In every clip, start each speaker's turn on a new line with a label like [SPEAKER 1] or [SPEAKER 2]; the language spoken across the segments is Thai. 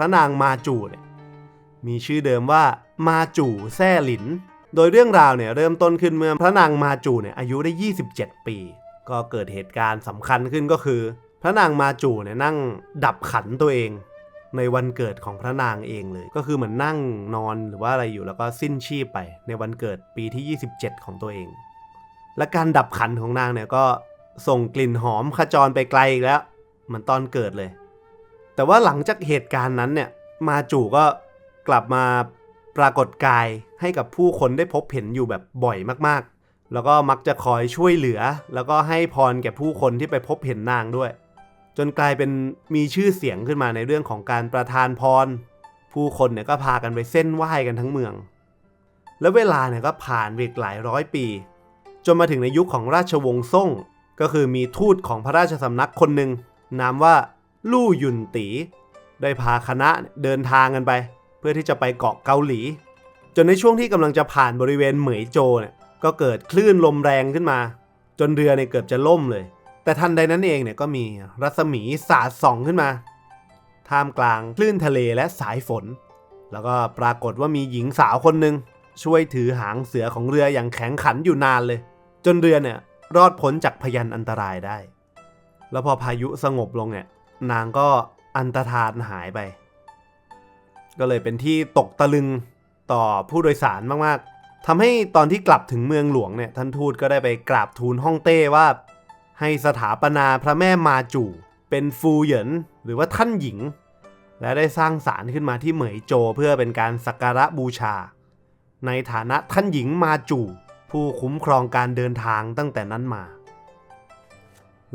[SPEAKER 1] ระนางมาจูเนี่ยมีชื่อเดิมว่ามาจูแซ่หลิน โดยเรื่องราวเนี่ยเริ่มต้นขึ้นเมื่อพระนางมาจูเนี่ยอายุได้ 27 ปี ก็เกิดเหตุการณ์สำคัญขึ้นก็คือ พระนางมาจูเนี่ยนั่งดับขันตัวเองในวันเกิดของพระนางเองเลย ก็คือเหมือนนั่งนอนหรือว่าอะไรอยู่แล้วก็สิ้นชีพไป ในวันเกิดปีที่ 27 ของตัวเอง และการดับขันของนางเนี่ยก็ส่งกลิ่นหอมขจรไปไกลอีกแล้ว เหมือนตอนเกิดเลย แต่ว่าหลังจากเหตุการณ์นั้นเนี่ยมาจูก็กลับมาปรากฏกายให้กับผู้คนได้พบเห็นอยู่แบบบ่อยมากๆ แล้วก็มักจะคอยช่วยเหลือ แล้วก็ให้พรแก่ผู้คนที่ไปพบเห็นนางด้วย จนกลายเป็นมีชื่อเสียงขึ้นมาในเรื่องของการประทานพร ผู้คนเนี่ยก็พากันไปเส้นไหว้กันทั้งเมือง แล้วเวลาเนี่ยก็ผ่านไปอีกหลายร้อยปี จนมาถึงในยุคของราชวงศ์ซ่ง ก็คือมีทูตของพระราชสำนักคนหนึ่งนามว่า ลู่หยุนตีได้พาคณะเดินทางกันไป เพื่อที่จะไปเกาะเกาหลี จนในช่วงที่กำลังจะผ่านบริเวณเหมยโจเนี่ยก็เกิดคลื่นลมแรงขึ้นมา จนเรือเนี่ยเกือบจะล่มเลย แต่ทันใดนั้นเองเนี่ยก็มีรัศมีสาดส่องขึ้นมา ท่ามกลางคลื่นทะเลและสายฝน แล้วก็ปรากฏว่ามีหญิงสาวคนหนึ่งช่วยถือหางเสือของเรืออย่างแข็งขันอยู่นานเลย จนเรือเนี่ยรอดพ้นจากพยันอันตรายได้ แล้วพอพายุสงบลงเนี่ย นางก็อันตรธานหายไป ก็เลยเป็นที่ตกตะลึงต่อผู้โดยสารมากๆทำให้ตอนที่กลับถึงเมืองหลวงเนี่ยท่านทูตก็ได้ไปกราบทูลฮ่องเต้ว่า ให้สถาปนาพระแม่มาจูเป็นฟูเหยินหรือว่าท่านหญิง และได้สร้างศาลขึ้นมาที่เหมยโจเพื่อเป็นการสักการะบูชา ในฐานะท่านหญิงมาจูผู้คุ้มครองการเดินทางตั้งแต่นั้นมา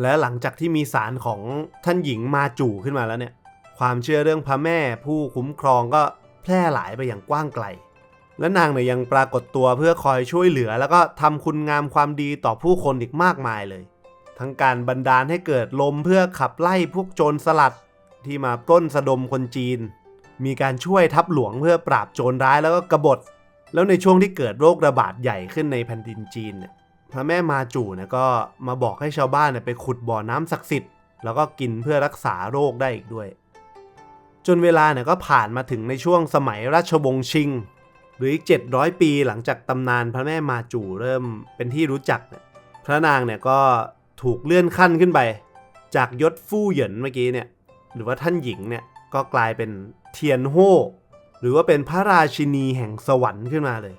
[SPEAKER 1] และหลังจากที่มีศาลของท่านหญิงมาจู่ขึ้นมาแล้วเนี่ย ความเชื่อเรื่องพระแม่ผู้คุ้มครองก็แพร่หลายไปอย่างกว้างไกล และนางเนี่ยยังปรากฏตัวเพื่อคอยช่วยเหลือ แล้วก็ทำคุณงามความดีต่อผู้คนอีกมากมายเลย ทั้งการบันดาลให้เกิดลมเพื่อขับไล่พวกโจรสลัดที่มาปล้นสะดมคนจีน มีการช่วยทัพหลวงเพื่อปราบโจรร้ายแล้วก็กบฏ แล้วในช่วงที่เกิดโรคระบาดใหญ่ขึ้นในแผ่นดินจีนเนี่ย พระแม่มาจูเนี่ยก็มาบอกให้ชาวบ้านเนี่ยไปขุดบ่อน้ำศักดิ์สิทธิ์แล้วก็กินเพื่อรักษาโรคได้อีกด้วย จนเวลาเนี่ยก็ผ่านมาถึงในช่วงสมัยราชวงศ์ชิง หรืออีก 700 ปีหลังจากตำนานพระแม่มาจูเริ่มเป็นที่รู้จักเนี่ยพระนางเนี่ยก็ถูกเลื่อนขั้นขึ้นไป จากยศฟู่เหยินเมื่อกี้เนี่ยหรือว่าท่านหญิงเนี่ยก็กลายเป็นเทียนโฮหรือว่าเป็นพระราชินีแห่งสวรรค์ขึ้นมาเลย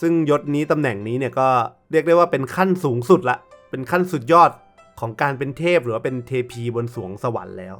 [SPEAKER 1] ซึ่งยศนี้ตำแหน่งนี้เนี่ยก็เรียกได้ว่าเป็นขั้นสูงสุดละ เป็นขั้นสุดยอดของการเป็นเทพหรือว่าเป็นเทพีบนสวงสวรรค์แล้ว